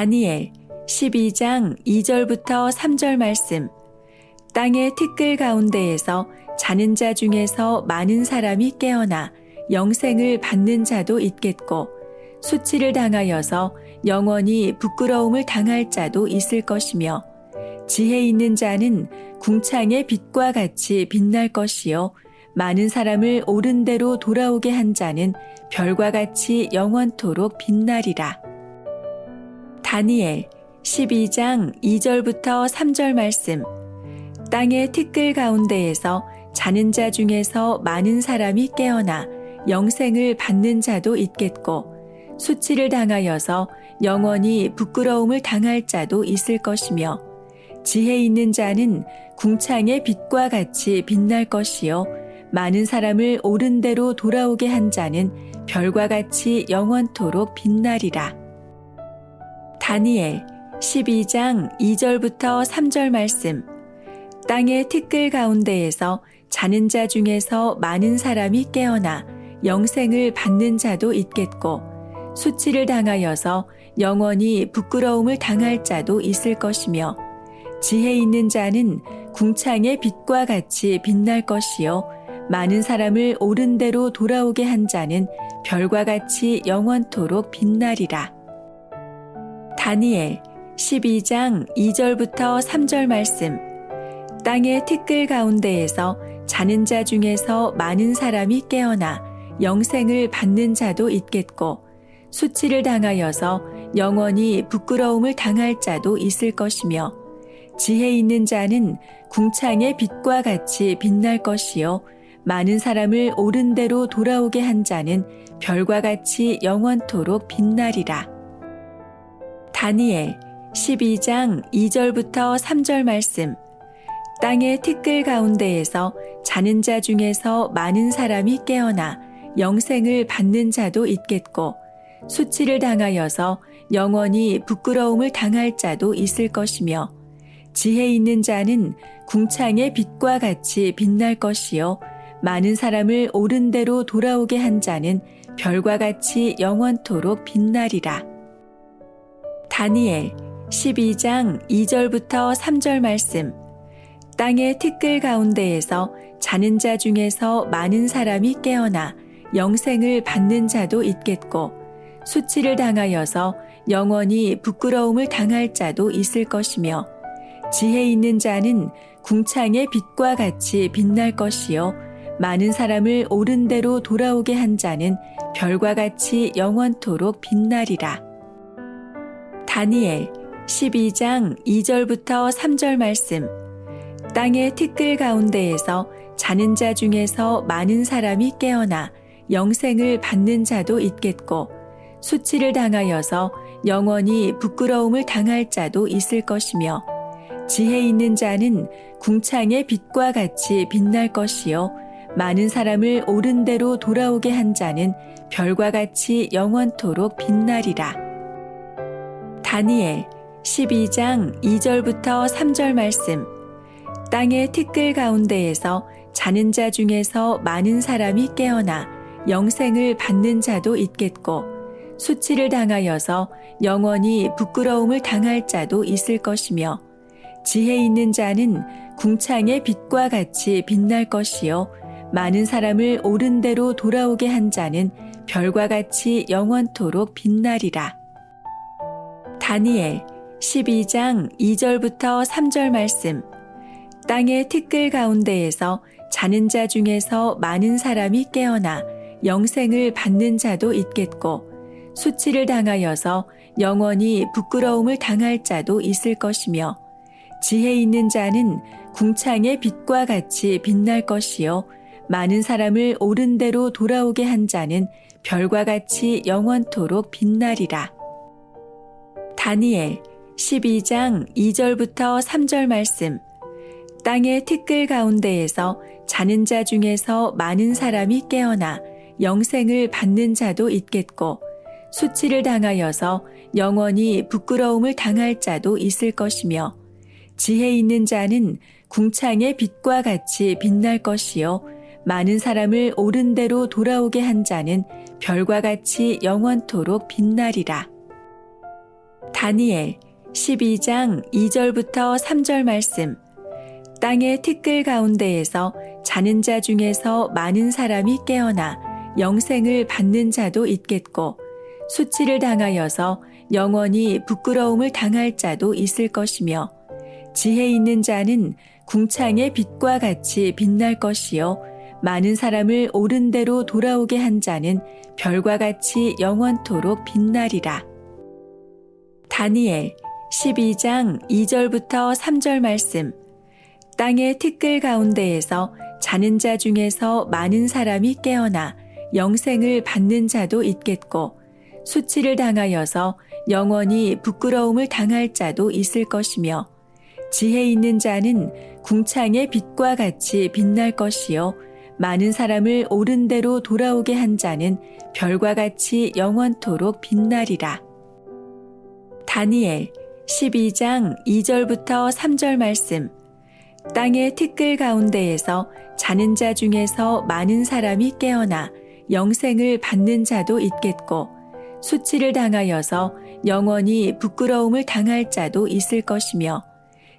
다니엘 12장 2절부터 3절 말씀. 땅의 티끌 가운데에서 자는 자 중에서 많은 사람이 깨어나 영생을 받는 자도 있겠고, 수치를 당하여서 영원히 부끄러움을 당할 자도 있을 것이며, 지혜 있는 자는 궁창의 빛과 같이 빛날 것이요, 많은 사람을 옳은 대로 돌아오게 한 자는 별과 같이 영원토록 빛나리라. 다니엘 12장 2절부터 3절 말씀. 땅의 티끌 가운데에서 자는 자 중에서 많은 사람이 깨어나 영생을 받는 자도 있겠고, 수치를 당하여서 영원히 부끄러움을 당할 자도 있을 것이며, 지혜 있는 자는 궁창의 빛과 같이 빛날 것이요, 많은 사람을 옳은 대로 돌아오게 한 자는 별과 같이 영원토록 빛나리라. 다니엘 12장 2절부터 3절 말씀. 땅의 티끌 가운데에서 자는 자 중에서 많은 사람이 깨어나 영생을 받는 자도 있겠고, 수치를 당하여서 영원히 부끄러움을 당할 자도 있을 것이며, 지혜 있는 자는 궁창의 빛과 같이 빛날 것이요, 많은 사람을 옳은 대로 돌아오게 한 자는 별과 같이 영원토록 빛나리라. 다니엘 12장 2절부터 3절 말씀. 땅의 티끌 가운데에서 자는 자 중에서 많은 사람이 깨어나 영생을 받는 자도 있겠고, 수치를 당하여서 영원히 부끄러움을 당할 자도 있을 것이며, 지혜 있는 자는 궁창의 빛과 같이 빛날 것이요, 많은 사람을 옳은 대로 돌아오게 한 자는 별과 같이 영원토록 빛나리라. 다니엘 12장 2절부터 3절 말씀. 땅의 티끌 가운데에서 자는 자 중에서 많은 사람이 깨어나 영생을 받는 자도 있겠고, 수치를 당하여서 영원히 부끄러움을 당할 자도 있을 것이며, 지혜 있는 자는 궁창의 빛과 같이 빛날 것이요, 많은 사람을 옳은 대로 돌아오게 한 자는 별과 같이 영원토록 빛나리라. 다니엘 12장 2절부터 3절 말씀. 땅의 티끌 가운데에서 자는 자 중에서 많은 사람이 깨어나 영생을 받는 자도 있겠고, 수치를 당하여서 영원히 부끄러움을 당할 자도 있을 것이며, 지혜 있는 자는 궁창의 빛과 같이 빛날 것이요, 많은 사람을 옳은 대로 돌아오게 한 자는 별과 같이 영원토록 빛나리라. 다니엘 12장 2절부터 3절 말씀. 땅의 티끌 가운데에서 자는 자 중에서 많은 사람이 깨어나 영생을 받는 자도 있겠고, 수치를 당하여서 영원히 부끄러움을 당할 자도 있을 것이며, 지혜 있는 자는 궁창의 빛과 같이 빛날 것이요, 많은 사람을 옳은 대로 돌아오게 한 자는 별과 같이 영원토록 빛나리라. 다니엘 12장 2절부터 3절 말씀. 땅의 티끌 가운데에서 자는 자 중에서 많은 사람이 깨어나 영생을 받는 자도 있겠고, 수치를 당하여서 영원히 부끄러움을 당할 자도 있을 것이며, 지혜 있는 자는 궁창의 빛과 같이 빛날 것이요, 많은 사람을 옳은 대로 돌아오게 한 자는 별과 같이 영원토록 빛나리라. 다니엘 12장 2절부터 3절 말씀. 땅의 티끌 가운데에서 자는 자 중에서 많은 사람이 깨어나 영생을 받는 자도 있겠고, 수치를 당하여서 영원히 부끄러움을 당할 자도 있을 것이며, 지혜 있는 자는 궁창의 빛과 같이 빛날 것이요, 많은 사람을 옳은 대로 돌아오게 한 자는 별과 같이 영원토록 빛나리라. 다니엘 12장 2절부터 3절 말씀. 땅의 티끌 가운데에서 자는 자 중에서 많은 사람이 깨어나 영생을 받는 자도 있겠고, 수치를 당하여서 영원히 부끄러움을 당할 자도 있을 것이며, 지혜 있는 자는 궁창의 빛과 같이 빛날 것이요, 많은 사람을 옳은 대로 돌아오게 한 자는 별과 같이 영원토록 빛나리라. 다니엘 12장 2절부터 3절 말씀. 땅의 티끌 가운데에서 자는 자 중에서 많은 사람이 깨어나 영생을 받는 자도 있겠고 수치를 당하여서 영원히 부끄러움을 당할 자도 있을 것이며 지혜 있는 자는 궁창의 빛과 같이 빛날 것이요 많은 사람을 옳은 대로 돌아오게 한 자는 별과 같이 영원토록 빛나리라. 다니엘 12장 2절부터 3절 말씀. 땅의 티끌 가운데에서 자는 자 중에서 많은 사람이 깨어나 영생을 받는 자도 있겠고 수치를 당하여서 영원히 부끄러움을 당할 자도 있을 것이며 지혜 있는 자는 궁창의 빛과 같이 빛날 것이요 많은 사람을 옳은 대로 돌아오게 한 자는 별과 같이 영원토록 빛나리라. 다니엘 12장 2절부터 3절 말씀. 땅의 티끌 가운데에서 자는 자 중에서 많은 사람이 깨어나 영생을 받는 자도 있겠고 수치를 당하여서 영원히 부끄러움을 당할 자도 있을 것이며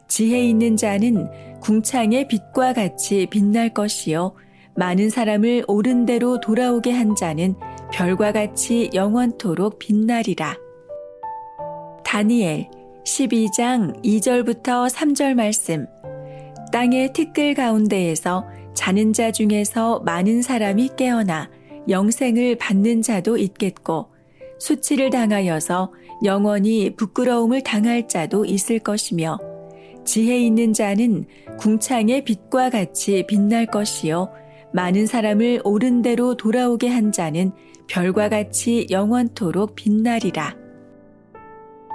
지혜 있는 자는 궁창의 빛과 같이 빛날 것이요 많은 사람을 옳은 대로 돌아오게 한 자는 별과 같이 영원토록 빛나리라. 다니엘 12장 2절부터 3절 말씀. 땅의 티끌 가운데에서 자는 자 중에서 많은 사람이 깨어나 영생을 받는 자도 있겠고 수치를 당하여서 영원히 부끄러움을 당할 자도 있을 것이며 지혜 있는 자는 궁창의 빛과 같이 빛날 것이요 많은 사람을 옳은 대로 돌아오게 한 자는 별과 같이 영원토록 빛나리라.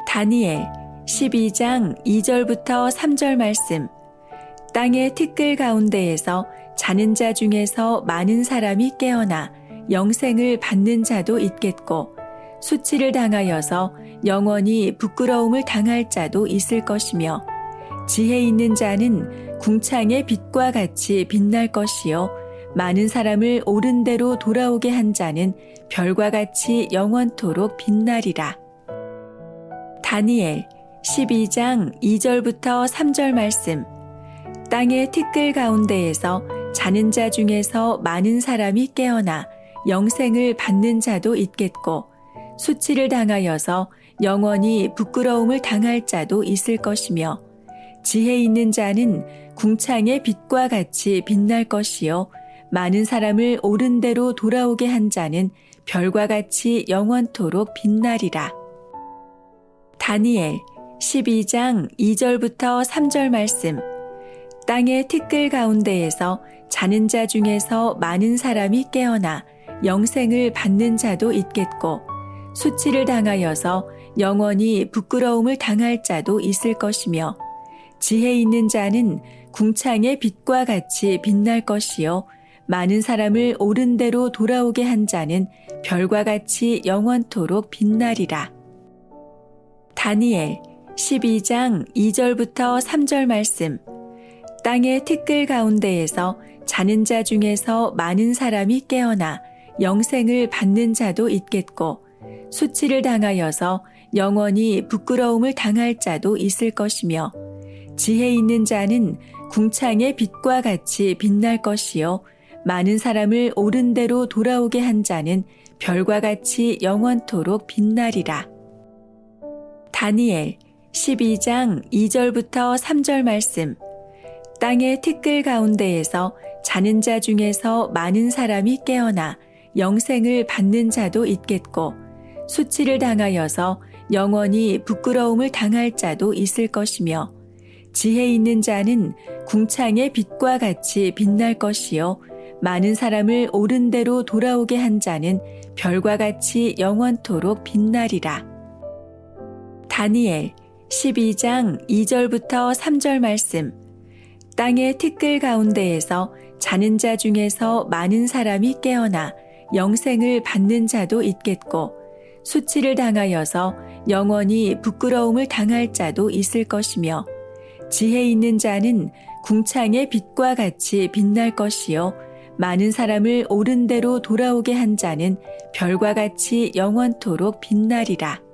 다니엘 12장 2절부터 3절 말씀. 땅의 티끌 가운데에서 자는 자 중에서 많은 사람이 깨어나 영생을 받는 자도 있겠고 수치를 당하여서 영원히 부끄러움을 당할 자도 있을 것이며 지혜 있는 자는 궁창의 빛과 같이 빛날 것이요 많은 사람을 옳은 대로 돌아오게 한 자는 별과 같이 영원토록 빛나리라. 다니엘 12장 2절부터 3절 말씀. 땅의 티끌 가운데에서 자는 자 중에서 많은 사람이 깨어나 영생을 받는 자도 있겠고 수치를 당하여서 영원히 부끄러움을 당할 자도 있을 것이며 지혜 있는 자는 궁창의 빛과 같이 빛날 것이요 많은 사람을 옳은 대로 돌아오게 한 자는 별과 같이 영원토록 빛나리라. 다니엘 12장 2절부터 3절 말씀. 땅의 티끌 가운데에서 자는 자 중에서 많은 사람이 깨어나 영생을 받는 자도 있겠고 수치를 당하여서 영원히 부끄러움을 당할 자도 있을 것이며 지혜 있는 자는 궁창의 빛과 같이 빛날 것이요 많은 사람을 옳은 대로 돌아오게 한 자는 별과 같이 영원토록 빛나리라. 다니엘 12장 2절부터 3절 말씀. 땅의 티끌 가운데에서 자는 자 중에서 많은 사람이 깨어나 영생을 받는 자도 있겠고 수치를 당하여서 영원히 부끄러움을 당할 자도 있을 것이며 지혜 있는 자는 궁창의 빛과 같이 빛날 것이요 많은 사람을 옳은 대로 돌아오게 한 자는 별과 같이 영원토록 빛나리라. 다니엘 12장 2절부터 3절 말씀. 땅의 티끌 가운데에서 자는 자 중에서 많은 사람이 깨어나 영생을 받는 자도 있겠고 수치를 당하여서 영원히 부끄러움을 당할 자도 있을 것이며 지혜 있는 자는 궁창의 빛과 같이 빛날 것이요 많은 사람을 옳은 대로 돌아오게 한 자는 별과 같이 영원토록 빛나리라. 다니엘 12장 2절부터 3절 말씀. 땅의 티끌 가운데에서 자는 자 중에서 많은 사람이 깨어나 영생을 받는 자도 있겠고 수치를 당하여서 영원히 부끄러움을 당할 자도 있을 것이며 지혜 있는 자는 궁창의 빛과 같이 빛날 것이요 많은 사람을 옳은 대로 돌아오게 한 자는 별과 같이 영원토록 빛나리라.